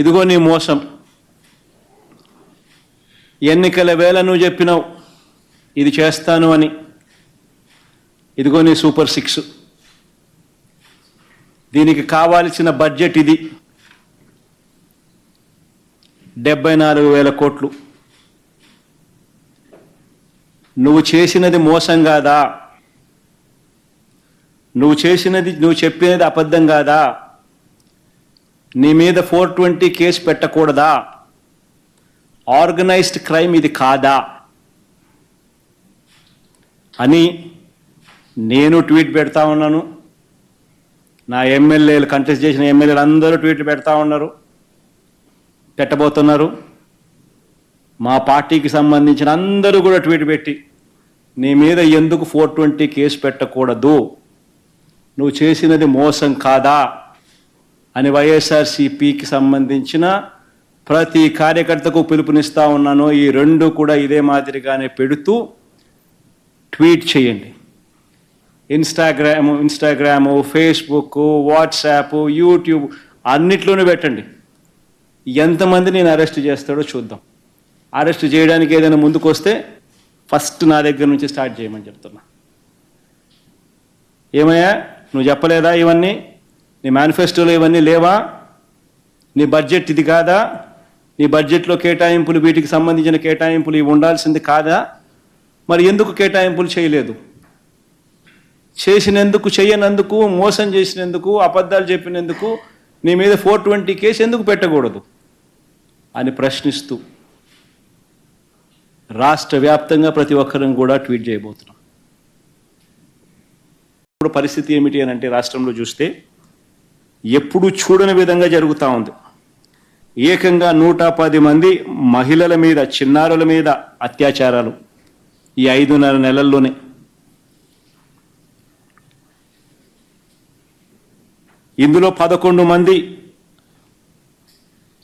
ఇదిగో నీ మోసం. ఎన్నికల వేళ నువ్వు చెప్పినావు ఇది చేస్తాను అని. ఇదిగో నీ సూపర్ సిక్స్. దీనికి కావాల్సిన బడ్జెట్ ఇది. డెబ్బై నాలుగు వేల కోట్లు. నువ్వు చేసినది మోసం కాదా? నువ్వు చేసినది నువ్వు చెప్పినది అబద్ధం కాదా? నీ మీద ఫోర్ ట్వంటీ కేసు పెట్టకూడదా? ఆర్గనైజ్డ్ క్రైమ్ ఇది కాదా? అని నేను ట్వీట్ పెడతా ఉన్నాను. నా ఎమ్మెల్యేలు కంటెస్ట్ చేసిన ఎమ్మెల్యేలు అందరూ ట్వీట్లు పెడతా ఉన్నారు. పెట్టబోతున్నారు. మా పార్టీకి సంబంధించిన అందరూ కూడా ట్వీట్ పెట్టి నీ మీద ఎందుకు ఫోర్ ట్వంటీ కేసు పెట్టకూడదు? నువ్వు చేసినది మోసం కాదా? అని వైఎస్ఆర్సిపికి సంబంధించిన ప్రతి కార్యకర్తకు పిలుపునిస్తూ ఉన్నాను. ఈ రెండు కూడా ఇదే మాదిరిగానే పెడుతూ ట్వీట్ చేయండి. Instagram Instagram Facebook WhatsApp YouTube అన్నిట్లోనూ పెట్టండి. ఎంతమంది నేను అరెస్ట్ చేస్తాడో చూద్దాం. అరెస్ట్ చేయడానికి ఏదైనా ముందుకు వస్తే ఫస్ట్ నా దగ్గర నుంచి స్టార్ట్ చేయమని చెప్తున్నా. ఏమయ్యా నువ్వు చెప్పలేదా ఇవన్నీ? నీ మేనిఫెస్టోలో ఇవన్నీ లేవా? నీ బడ్జెట్ ఇది కాదా? నీ బడ్జెట్లో కేటాయింపులు వీటికి సంబంధించిన కేటాయింపులు ఇవి ఉండాల్సింది కాదా? మరి ఎందుకు కేటాయింపులు చేయలేదు? చేసినందుకు చేయనందుకు మోసం చేసినందుకు అబద్ధాలు చెప్పినందుకు నీ మీద ఫోర్ ట్వంటీ కేసు ఎందుకు పెట్టకూడదు? అని ప్రశ్నిస్తూ రాష్ట్ర వ్యాప్తంగా ప్రతి ఒక్కరం కూడా ట్వీట్ చేయబోతున్నాం. ఇప్పుడు పరిస్థితి ఏమిటి అని అంటే రాష్ట్రంలో చూస్తే ఎప్పుడూ చూడని విధంగా జరుగుతూ ఉంది. ఏకంగా నూట పది మంది మహిళల మీద చిన్నారుల మీద అత్యాచారాలు ఈ ఐదున్నర నెలల్లోనే. ఇందులో పదకొండు మంది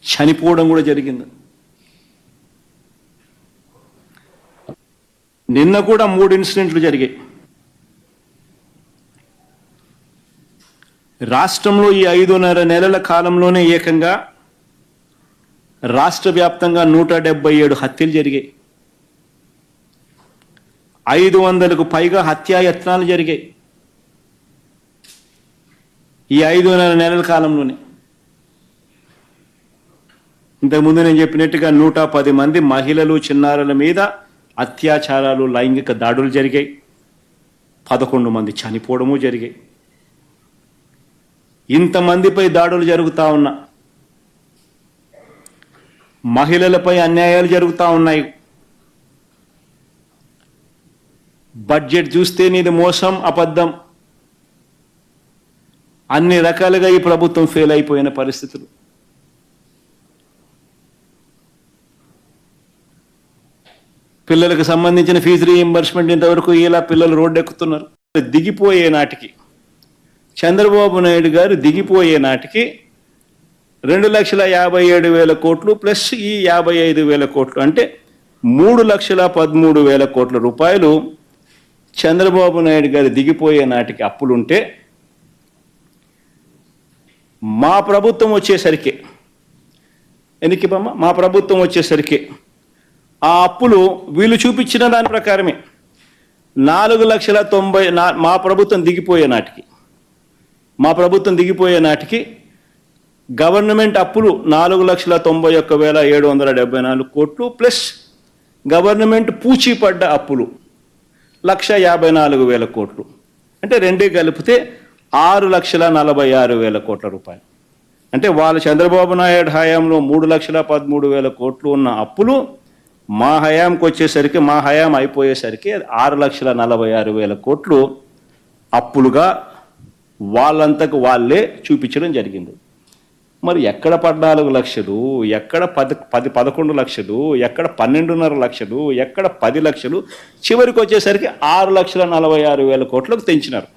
చనిపోవడం కూడా జరిగింది. నిన్న కూడా మూడు ఇన్సిడెంట్లు జరిగాయి. రాష్ట్రంలో ఈ ఐదున్నర నెలల కాలంలోనే ఏకంగా రాష్ట్ర వ్యాప్తంగా నూట డెబ్బై ఏడు హత్యలు జరిగాయి. ఐదు వందలకు పైగా హత్యాయత్నాలు జరిగాయి. ఈ ఐదున్నర నెలల కాలంలోనే. ఇంతకుముందు నేను చెప్పినట్టుగా నూట పది మంది మహిళలు చిన్నారుల మీద అత్యాచారాలు లైంగిక దాడులు జరిగాయి. పదకొండు మంది చనిపోవడము జరిగాయి. ఇంతమందిపై దాడులు జరుగుతూ ఉన్నా మహిళలపై అన్యాయాలు జరుగుతూ ఉన్నాయి. బడ్జెట్ చూస్తే నీది మోసం అబద్ధం. అన్ని రకాలుగా ఈ ప్రభుత్వం ఫెయిల్ అయిపోయిన పరిస్థితులు. పిల్లలకు సంబంధించిన ఫీజు రీఎంబర్స్మెంట్ ఇంతవరకు ఇలా పిల్లలు రోడ్డు ఎక్కుతున్నారు దిగిపోయే నాటికి చంద్రబాబు నాయుడు గారు దిగిపోయే నాటికి రెండు లక్షల యాభై ఏడు వేల కోట్లు ప్లస్ ఈ యాభై ఐదు వేల కోట్లు. అంటే మూడు లక్షల పదమూడు వేల కోట్ల రూపాయలు చంద్రబాబు నాయుడు గారు దిగిపోయే నాటికి అప్పులుంటే మా ప్రభుత్వం వచ్చేసరికి ఎనికి మా ప్రభుత్వం వచ్చేసరికి ఆ అప్పులు వీళ్ళు చూపించిన దాని ప్రకారమే. నాలుగు లక్షల తొంభై నా మా ప్రభుత్వం దిగిపోయే నాటికి మా ప్రభుత్వం దిగిపోయే నాటికి గవర్నమెంట్ అప్పులు నాలుగు లక్షల తొంభై ఒక్క వేల ఏడు వందల డెబ్బై నాలుగు కోట్లు ప్లస్ గవర్నమెంట్ పూచీపడ్డ అప్పులు లక్ష యాభై నాలుగు వేల కోట్లు. అంటే రెండే కలిపితే ఆరు లక్షల నలభై ఆరు వేల కోట్ల రూపాయలు. అంటే వాళ్ళ చంద్రబాబు నాయుడు హయాంలో మూడు లక్షల పదమూడు వేల కోట్లు ఉన్న అప్పులు మా హయాంకి వచ్చేసరికి మా హయాం అయిపోయేసరికి ఆరు లక్షల నలభై ఆరు వేల కోట్లు అప్పులుగా వాళ్ళంతకు వాళ్ళే చూపించడం జరిగింది. మరి ఎక్కడ పద్నాలుగు లక్షలు ఎక్కడ పది పది పదకొండు లక్షలు ఎక్కడ పన్నెండున్నర లక్షలు ఎక్కడ పది లక్షలు చివరికి వచ్చేసరికి ఆరు లక్షల నలభై ఆరు వేల కోట్లకు తెంచినారు.